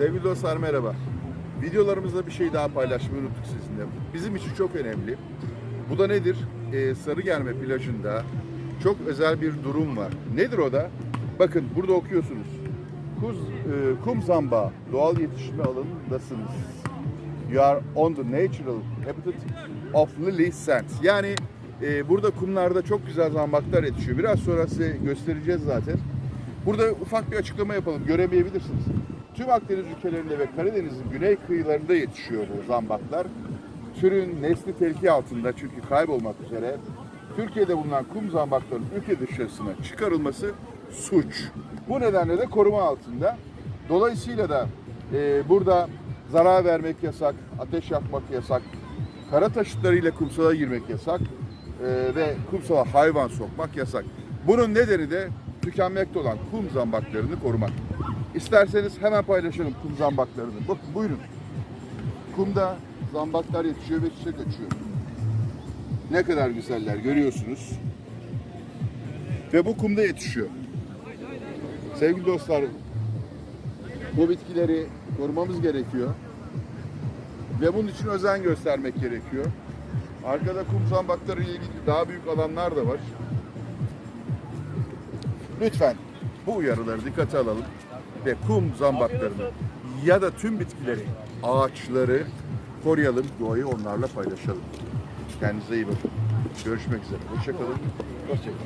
Sevgili dostlar merhaba. Videolarımızda bir şey daha paylaşmayı unuttuk sizinle. Bizim için çok önemli. Bu da nedir? Ee, Sarıgerme plajında çok özel bir durum var. Nedir o da? Bakın burada okuyorsunuz. Kuz, e, kum zamba doğal yetişme alanındasınız. You are on the natural habitat of lily sands. Yani e, burada kumlarda çok güzel zambaklar yetişiyor. Biraz sonra size göstereceğiz zaten. Burada ufak bir açıklama yapalım. Göremeyebilirsiniz. Tüm Akdeniz ülkelerinde ve Karadeniz'in güney kıyılarında yetişiyor bu zambaklar. Türün nesli tehlike altında çünkü kaybolmak üzere. Türkiye'de bulunan kum zambaklarının ülke dışarısına çıkarılması suç. Bu nedenle de koruma altında. Dolayısıyla da e, burada zarar vermek yasak, ateş yakmak yasak, kara taşıtlarıyla kumsala girmek yasak e, ve kumsala hayvan sokmak yasak. Bunun nedeni de tükenmekte olan kum zambaklarını korumak. İsterseniz hemen paylaşalım kum zambaklarını. Bakın buyurun. Kumda zambaklar yetişiyor ve çiçek açıyor. Ne kadar güzeller görüyorsunuz. Ve bu kumda yetişiyor. Sevgili dostlar, bu bitkileri korumamız gerekiyor. Ve bunun için özen göstermek gerekiyor. Arkada kum zambakları ile ilgili daha büyük alanlar da var. Lütfen bu uyarıları dikkate alalım ve kum zambaklarını ya da tüm bitkileri, ağaçları koruyalım, doğayı onlarla paylaşalım. Kendinize iyi bakın. Görüşmek üzere. Hoşçakalın. Hoşçakalın.